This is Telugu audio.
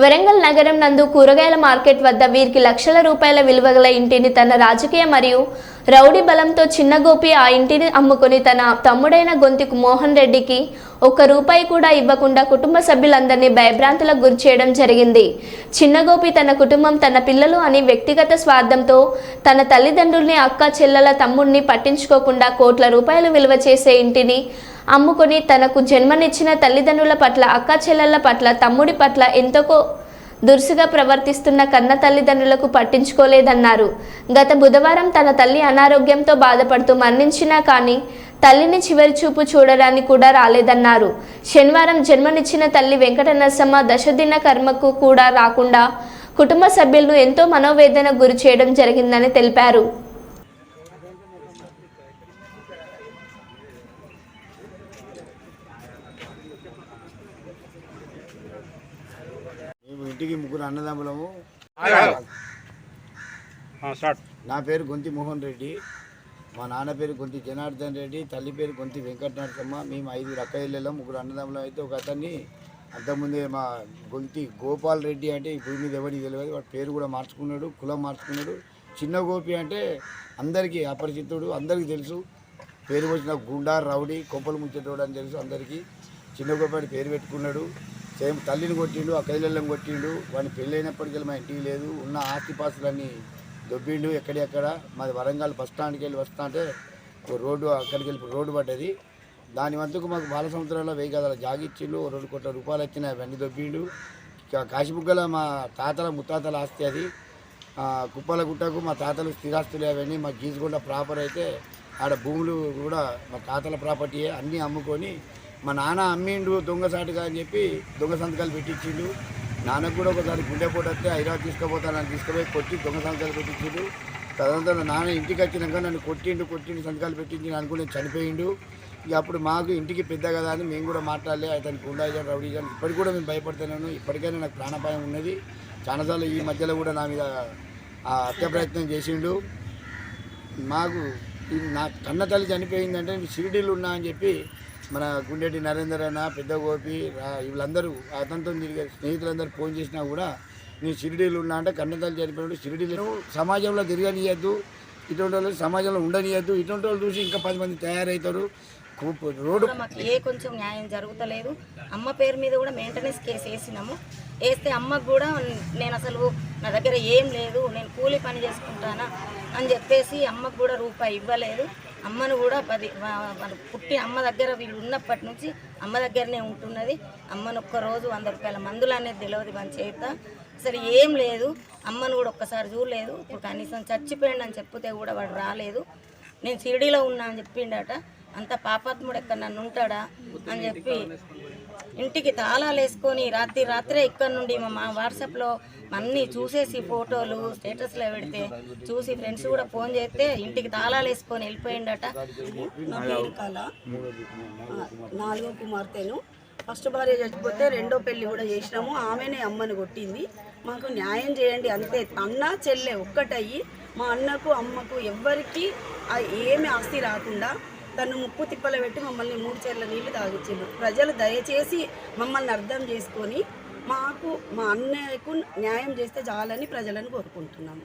వరంగల్ నగరం నందు కూరగాయల మార్కెట్ వద్ద వీరికి లక్షల రూపాయల విలువ గల ఇంటిని తన రాజకీయ మరియు రౌడీ బలంతో చిన్న గోపి ఆ ఇంటిని అమ్ముకొని తన తమ్ముడైన గొంతుకు మోహన్ రెడ్డికి ఒక్క రూపాయి కూడా ఇవ్వకుండా కుటుంబ సభ్యులందరినీ భయభ్రాంతులకు గురి చేయడం జరిగింది. చిన్నగోపి తన కుటుంబం తన పిల్లలు అని వ్యక్తిగత స్వార్థంతో తన తల్లిదండ్రుల్ని అక్క చెల్లెల తమ్ముడిని పట్టించుకోకుండా కోట్ల రూపాయలు విలువ చేసే ఇంటిని అమ్ముకొని తనకు జన్మనిచ్చిన తల్లిదండ్రుల పట్ల అక్క చెల్లెళ్ళ పట్ల తమ్ముడి పట్ల ఎంతకో దురుసుగా ప్రవర్తిస్తున్న కన్న తల్లిదండ్రులకు పట్టించుకోలేదన్నారు. గత బుధవారం తన తల్లి అనారోగ్యంతో బాధపడుతూ మరణించినా కానీ తల్లిని చివరి చూపు చూడడానికి కూడా రాలేదన్నారు. శనివారం జన్మనిచ్చిన తల్లి వెంకట నరసమ్మ దశదిన కర్మకు కూడా రాకుండా కుటుంబ సభ్యులను ఎంతో మనోవేదన గురి చేయడం జరిగిందని తెలిపారు మేము ఇంటికి ముగ్గురు అన్నదమ్ములము. నా పేరు గొంతి మోహన్ రెడ్డి. మా నాన్న పేరు గొంతి జనార్దన్ రెడ్డి. తల్లి పేరు గొంతి వెంకట నరసమ్మ మేము ఐదుగురు అక్క ఇళ్ళలో ముగ్గురు అన్నదమ్ములం అయితే ఒక అతన్ని అంతకుముందే మా గొంతి గోపాల్ రెడ్డి అంటే ఈ భూమి మీద ఎవరికి తెలియదు. వాడి పేరు కూడా మార్చుకున్నాడు కులం మార్చుకున్నాడు. చిన్న గోపి అంటే అందరికీ అపరిచితుడు అందరికీ తెలుసు. పేరు వచ్చిన గుండా రౌడీ కొప్పలు ముచ్చేటోడు అని తెలుసు అందరికీ. చిన్న గోపి పేరు పెట్టుకున్నాడు. సేమ్ తల్లిని కొట్టిండు ఆ కైలల్లం కొట్టిండు. వాడిని పెళ్ళైనప్పటికీ మా ఇంటికి లేదు. ఉన్న ఆస్తిపాస్తులన్నీ దొబ్బిండు ఎక్కడెక్కడ. మాది వరంగల్ బస్ స్టాండ్కి వెళ్ళి వస్తా అంటే రోడ్డు అక్కడికి వెళ్ళి రోడ్డు పడ్డది. దాని వంతుకు మాకు బాల సంవత్సరాల్లో వెయ్యి గదాల జాగిచ్చిండు రెండు కోట్ల రూపాయలు వచ్చినాయి అవన్నీ దొబ్బిండు. ఇక కాశీబుగ్గల మా తాతల ముత్తాతల ఆస్తి అది. ఆ, కుప్పల గుట్టకు మా తాతలు స్థిరాస్తులు అవన్నీ మా గీసుకొండ ప్రాపర్ అయితే ఆడ భూములు కూడా మా తాతల ప్రాపర్టీయే అన్నీ అమ్ముకొని మా నాన్న అమ్మిండు దొంగసాటిగా అని చెప్పి దొంగ సంతకాలు పెట్టించిండు. నాన్నకు కూడా ఒకసారి గుండెపోటు వస్తే హైదరాబాద్ తీసుకుపోతానని తీసుకుపోయి కొట్టి దొంగ సంతకాలు పెట్టించిండు. తదనంతరం నాన్న ఇంటికి వచ్చినాక నన్ను కొట్టిండు కొట్టిండు సంతకాలు పెట్టించి అనుకుని చనిపోయిండు. ఇక అప్పుడు మాకు ఇంటికి పెద్ద కదా అని మేము కూడా మాట్లాడలే. అతనికి గుండాయిజాన్ రౌడీజాన్ ఇప్పటికి కూడా మేము భయపడుతున్నాను. ఇప్పటికైనా నాకు ప్రాణాపాయం ఉన్నది. చాలాసార్లు ఈ మధ్యలో కూడా నా మీద హత్య ప్రయత్నం చేసిండు. మాకు నా కన్న తల్లి చనిపోయిందంటే నేను షిరిడీలు ఉన్నా అని చెప్పి మన గుండెటి నరేందర్ అన్న పెద్ద గోపి వీళ్ళందరూ అతనితో తిరిగే స్నేహితులందరూ ఫోన్ చేసినా కూడా నేను షిరిడీలు ఉన్నా అంటే కన్నతలు తల్లి చనిపోయినప్పుడు షిరిడీలు సమాజంలో తిరగనియద్దు ఇటువంటి వాళ్ళు సమాజంలో ఉండనియద్దు. ఇటువంటి వాళ్ళు చూసి ఇంకా పది మంది తయారవుతారు కూ- రోడ్డు మాకు ఏ కొంచెం న్యాయం జరుగుతలేదు. అమ్మ పేరు మీద కూడా మెయింటెనెన్స్ కేసు వేసినాము. వేస్తే అమ్మకు కూడా నేను అసలు నా దగ్గర ఏం లేదు నేను కూలి పని చేసుకుంటానా అని చెప్పేసి అమ్మకు కూడా రూపాయి ఇవ్వలేదు. అమ్మను కూడా పది పుట్టి అమ్మ దగ్గర వీళ్ళు ఉన్నప్పటి నుంచి అమ్మ దగ్గరనే ఉంటున్నది. అమ్మను ఒక్క రోజు వంద రూపాయల మందులు అనేది తెలియదు మన చేత. అసలు ఏం లేదు. అమ్మను కూడా ఒక్కసారి చూడలేదు. ఇప్పుడు కనీసం చచ్చిపోయిండు అని చెప్తే కూడా వాడు రాలేదు. నేను షిరిడీలో ఉన్నా అని చెప్పిండట. అంత పాపాత్ముడు ఎక్కడ నన్ను ఉంటాడా అని చెప్పి ఇంటికి తాళాలు వేసుకొని రాత్రి రాత్రే ఇక్కడ నుండి మా- వాట్సాప్లో అన్నీ చూసేసి ఫోటోలు స్టేటస్లో పెడితే చూసి ఫ్రెండ్స్ కూడా ఫోన్ చేస్తే ఇంటికి తాళాలు వేసుకొని వెళ్ళిపోయిండట. నాలుగో కుమార్తెను. ఫస్ట్ భార్య చచ్చిపోతే రెండో పెళ్ళి కూడా చేసినాము. ఆమెనే అమ్మని కొట్టింది. మాకు న్యాయం చేయండి అంతే. అన్న చెల్లె ఒక్కటయ్యి. మా అన్నకు అమ్మకు ఎవ్వరికీ ఏమి ఆస్తి రాకుండా తను ముప్పు తిప్పలు పెట్టి మమ్మల్ని మూడు చెర్ల నీళ్ళు తాగించిండు ప్రజలు దయచేసి మమ్మల్ని అర్థం చేసుకొని మాకు మా అన్నయ్యకు న్యాయం చేస్తే చాలని ప్రజలను కోరుకుంటున్నాము.